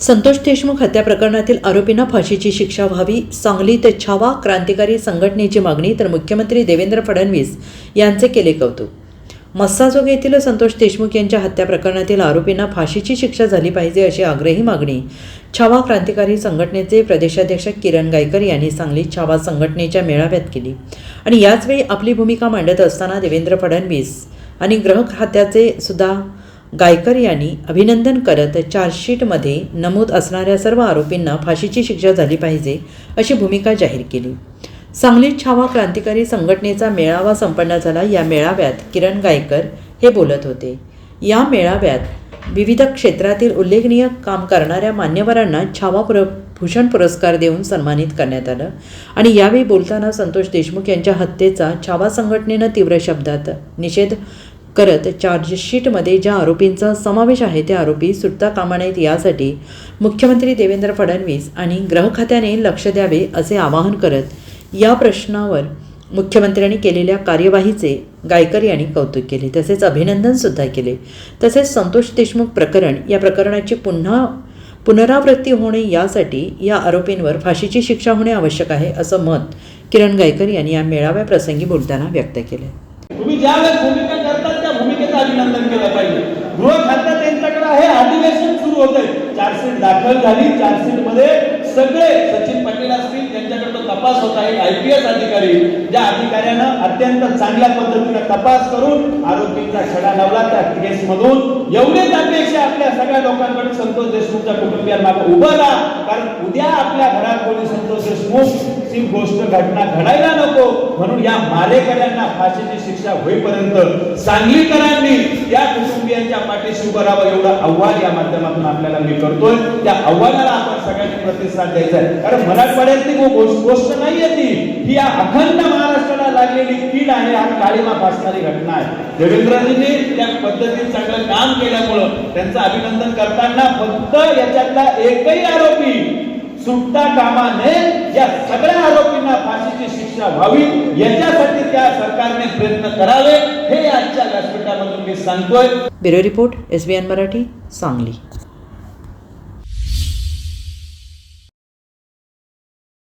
संतोष देशमुख हत्या प्रकरणातील आरोपींना फाशीची शिक्षा व्हावी सांगलीत छावा क्रांतिकारी संघटनेची मागणी तर मुख्यमंत्री देवेंद्र फडणवीस यांचे केले कौतुक. मस्साजोग येथील संतोष देशमुख यांच्या हत्या प्रकरणातील आरोपींना फाशीची शिक्षा झाली पाहिजे अशी आग्रही मागणी छावा क्रांतिकारी संघटनेचे प्रदेशाध्यक्ष किरण गायकर यांनी सांगलीत छावा संघटनेच्या मेळाव्यात केली. आणि याचवेळी आपली भूमिका मांडत असताना देवेंद्र फडणवीस आणि ग्रह खात्याचे सुद्धा गायकर यांनी अभिनंदन करत चार्जशीटमध्ये नमूद असणाऱ्या सर्व आरोपींना फाशीची शिक्षा झाली पाहिजे अशी भूमिका जाहीर केली. सांगलीत छावा क्रांतिकारी संघटनेचा मेळावा संपन्न झाला. या मेळाव्यात किरण गायकर हे बोलत होते. या मेळाव्यात विविध क्षेत्रातील उल्लेखनीय काम करणाऱ्या मान्यवरांना छावा पुर भूषण पुरस्कार देऊन सन्मानित करण्यात आलं आणि यावेळी बोलताना संतोष देशमुख यांच्या हत्येचा छावा संघटनेनं तीव्र शब्दात निषेध करत चार्जशीटमध्ये ज्या आरोपींचा समावेश आहे ते आरोपी सुटता कामा नयेत यासाठी मुख्यमंत्री देवेंद्र फडणवीस आणि गृहखात्याने लक्ष द्यावे असे आवाहन करत या प्रश्नावर मुख्यमंत्र्यांनी केलेल्या कार्यवाहीचे गायकर यांनी कौतुक केले. तसेच अभिनंदनसुद्धा केले. तसेच संतोष देशमुख प्रकरण या प्रकरणाची पुन्हा पुनरावृत्ती होणे यासाठी या आरोपींवर फाशीची शिक्षा होणे आवश्यक आहे असं मत किरण गायकर यांनी या मेळाव्याप्रसंगी बोलताना व्यक्त केले तुम्ही ज्या वेळेस भूमिका करतात त्या भूमिकेचं अभिनंदन केलं पाहिजे. गृह खातं त्यांच्याकडे आहे अधिवेशन सुरू होत आहे चार्जशीट दाखल झाली. चार्जशीटमध्ये सगळे सचिन पाटील असतील त्यांच्याकडे तो तपास होत. आहे आयपीएस अधिकारी ज्या अधिकाऱ्यानं अत्यंत चांगल्या पद्धतीने तपास करून आरोपींचा छडा लावला. त्या केस मधून एवढेच अपेक्षा आपल्या सगळ्या लोकांकडे संतोष देशमुखच्या कुटुंबियांना उभं राहा. कारण उद्या आपल्या घरात कोणी संतोष देशमुख गोष्ट घटना घडायला नको म्हणून या मारेकऱ्यांना फाशीची शिक्षा होईपर्यंत सांगलीकरांनी या कुटुंबियांच्या पाठीशी उभं राहावं एवढं आव्हान या माध्यमातून आपल्याला मी करतोय. त्या आव्हानाला आपण सगळ्यांनी प्रतिसाद द्यायचा आहे. कारण मराठवाड्यातली गोष्ट गोष्ट नाहीये ती. ही या अखंड महाराष्ट्राला लागलेली कीड आहे हा काळीमा फासणारी घटना आहे. देवेंद्रजींनी त्या पद्धतीने चांगलं काम केल्यामुळं त्यांचं अभिनंदन करताना फक्त याच्यातला एकही आरोपी सुटता कामा नये या सगळ्या आरोपींना फाशीची शिक्षा व्हावी याच्यासाठी त्या सरकारने प्रयत्न करावे हे आजच्या व्यासपीठामधून मी सांगतोय. Bureau report S B N Marathi Sangli.